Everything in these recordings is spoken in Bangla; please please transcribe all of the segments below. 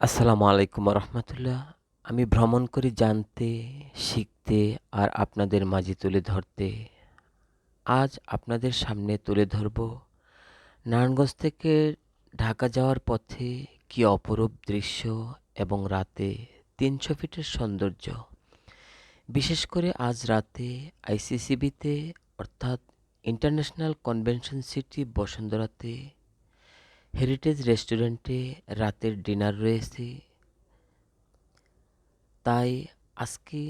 আসসালামু আলাইকুম রহমতুল্লাহ আমি ভ্রমণ করি জানতে, শিখতে আর আপনাদের মাঝে তুলে ধরতে। আজ আপনাদের সামনে তুলে ধরব নারায়ণগঞ্জ থেকে ঢাকা যাওয়ার পথে কি অপরূপ দৃশ্য এবং রাতে তিনশো ফিটের সৌন্দর্য। বিশেষ করে আজ রাতে আইসিসিবিতে অর্থাৎ ইন্টারন্যাশনাল কনভেনশন সিটি বসুন্ধরাতে হেরিটেজ রেস্টুরেন্টে রাতের ডিনার রয়েছে। তাই আজকে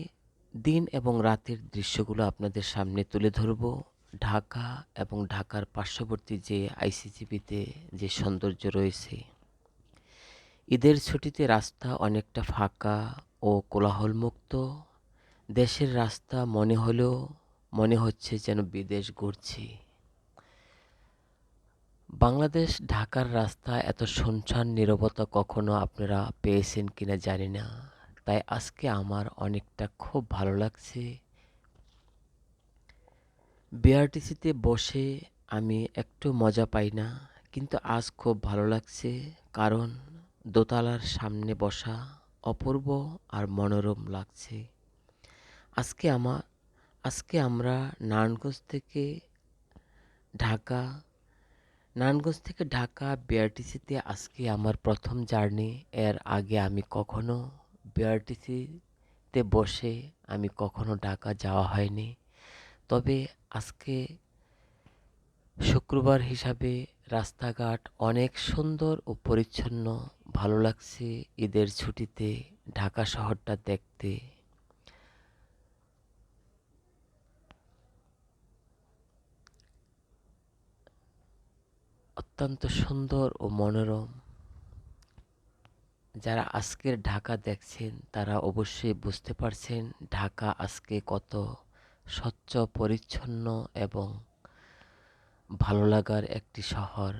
দিন এবং রাতের দৃশ্যগুলো আপনাদের সামনে তুলে ধরব। ঢাকা এবং ঢাকার পার্শ্ববর্তী যে আইসিজিবিতে যে সৌন্দর্য রয়েছে। ঈদের ছুটিতে রাস্তা অনেকটা ফাঁকা ও কোলাহলমুক্ত। দেশের রাস্তা মনে হলেও মনে হচ্ছে যেন বিদেশ ঘুরছি। বাংলাদেশ ঢাকার রাস্তা এত শুনশান নীরবতা কখনো আপনারা পেয়েছেন কিনা জানি না। তাই আজকে আমার অনেকটা খুব ভালো লাগছে। বিআরটিসিতে বসে আমি একটু মজা পাই না, কিন্তু আজ খুব ভালো লাগছে কারণ দোতলার সামনে বসা অপূর্ব আর মনোরম লাগছে। আজকে আমার আজকে আমরা নারায়ণগঞ্জ থেকে ঢাকা নারায়ণগঞ্জ থেকে ঢাকা বিআরটিসিতে আজকে আমার প্রথম জার্নি। এর আগে আমি কখনো বিআরটিসিতে বসে আমি কখনো ঢাকা যাওয়া হয়নি। তবে আজকে শুক্রবার হিসাবে রাস্তাঘাট অনেক সুন্দর ও পরিচ্ছন্ন। ভালো লাগছে ঈদের ছুটিতে ঢাকা শহরটা দেখতে। অত্যন্ত সুন্দর ও মনোরম। যারা আজকের ঢাকা দেখছেন, তারা অবশ্যই বুঝতে পারছেন ঢাকা আজকে কত স্বচ্ছ, পরিচ্ছন্ন এবং ভালো লাগার একটি শহর।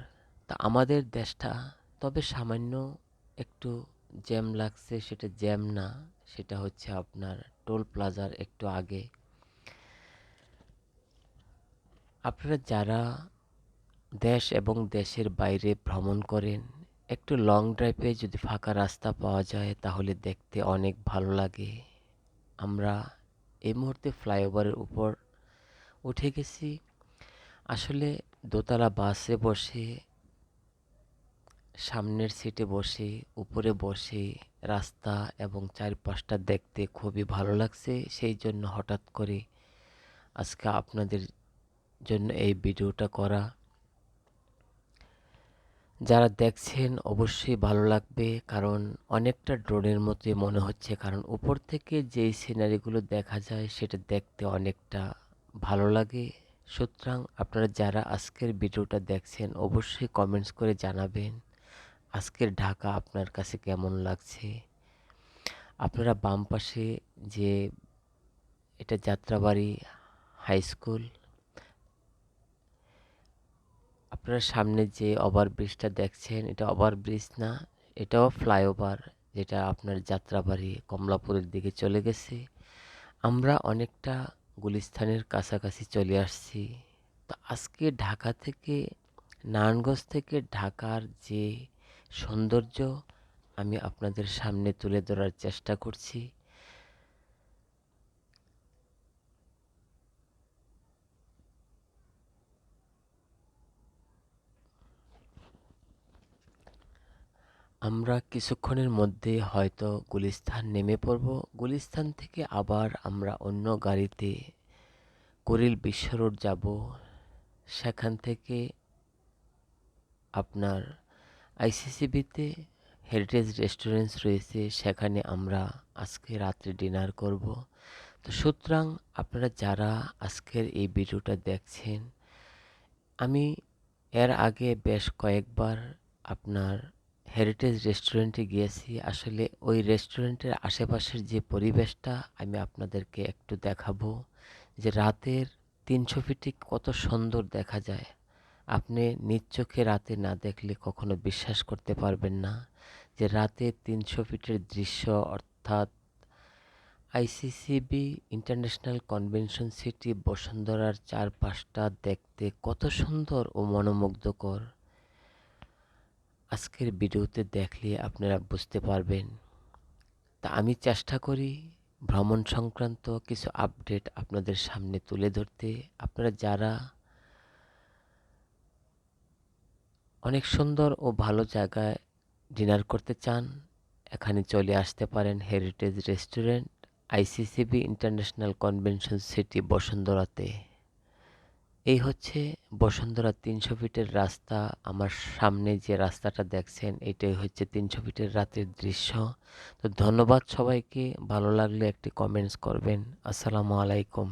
তা আমাদের দেশটা তবে সামান্য একটু জ্যাম লাগছে, সেটা জ্যাম না, সেটা হচ্ছে আপনার টোল প্লাজার একটু আগে। আপনারা যারা দেশ এবং দেশের বাইরে ভ্রমণ করেন। একটু লং ড্রাইভে যদি ফাঁকা রাস্তা পাওয়া যায়, তাহলে দেখতে অনেক ভালো লাগে। আমরা এই মুহূর্তে ফ্লাইওভারের উপর উঠে গেছি। আসলে দোতলা বাসে বসে, সামনের সিটে বসে, উপরে বসে রাস্তা এবং চারপাশটা দেখতে খুবই ভালো লাগছে। সেই জন্য হঠাৎ করে আজকে আপনাদের জন্য এই ভিডিওটা করা যারা দেখছেন, অবশ্যই ভালো লাগবে। কারণ অনেকটা ড্রোনের মতোই মনে হচ্ছে। কারণ উপর থেকে যেই সিনারিগুলো দেখা যায়, সেটা দেখতে অনেকটা ভালো লাগে। সুতরাং আপনারা যারা আজকের ভিডিওটা দেখছেন, অবশ্যই কমেন্টস করে জানাবেন, আজকের ঢাকা আপনার কাছে কেমন লাগছে? আপনারা বাম পাশে যে, এটা যাত্রাবাড়ি হাই স্কুল আপনারা সামনে যে ওভারব্রিজটা দেখছেন, এটা ওভারব্রিজ না, এটাও ফ্লাইওভার যেটা আপনার যাত্রাবাড়ি কমলাপুরের দিকে চলে গেছে। আমরা অনেকটা গুলিস্থানের কাছাকাছি চলে আসছি। তো আজকে ঢাকা থেকে, নারায়ণগঞ্জ থেকে ঢাকার যে সৌন্দর্য আমি আপনাদের সামনে তুলে ধরার চেষ্টা করছি। আমরা কিছুক্ষণের মধ্যে হয়তো গুলিস্তান নেমে পড়ব। গুলিস্তান থেকে আবার আমরা অন্য গাড়িতে কুড়িল বিশ্ব রোড যাব। সেখান থেকে আপনার আইসিসিবিতে হেরিটেজ রেস্টুরেন্টস রয়েছে, সেখানে আমরা আজকে রাত্রে ডিনার করব। তো সুতরাং আপনারা যারা আজকের এই ভিডিওটা দেখছেন, আমি এর আগে বেশ কয়েকবার আপনার হেরিটেজ রেস্টুরেন্টে গিয়েছি। আসলে ওই রেস্টুরেন্টের আশেপাশের যে পরিবেশটা আমি আপনাদেরকে একটু দেখাবো, যে রাতের তিনশো ফিটে কত সুন্দর দেখা যায়। আপনি নিজ চোখে রাতে না দেখলে কখনো বিশ্বাস করতে পারবেন না, যে রাতে তিনশো ফিটের দৃশ্য অর্থাৎ আইসিসিবি ইন্টারন্যাশনাল কনভেনশন সিটি বসুন্ধরার চারপাশটা দেখতে কত সুন্দর ও মনোমুগ্ধকর। আজকের ভিডিওতে দেখলে আপনারা বুঝতে পারবেন। তা আমি চেষ্টা করি ভ্রমণ সংক্রান্ত কিছু আপডেট আপনাদের সামনে তুলে ধরতে। আপনারা যারা অনেক সুন্দর ও ভালো জায়গায় ডিনার করতে চান, এখানে চলে আসতে পারেন heritage restaurant ICCB international convention city বসুন্ধরাতে। এই হচ্ছে বসুন্ধরা তিনশো ফিটের রাস্তা। আমার সামনে যে রাস্তাটা দেখছেন, এটাই হচ্ছে তিনশো ফিটের রাতের দৃশ্য। তো ধন্যবাদ সবাইকে। ভালো লাগলে একটি কমেন্টস করবেন। আসসালামু আলাইকুম।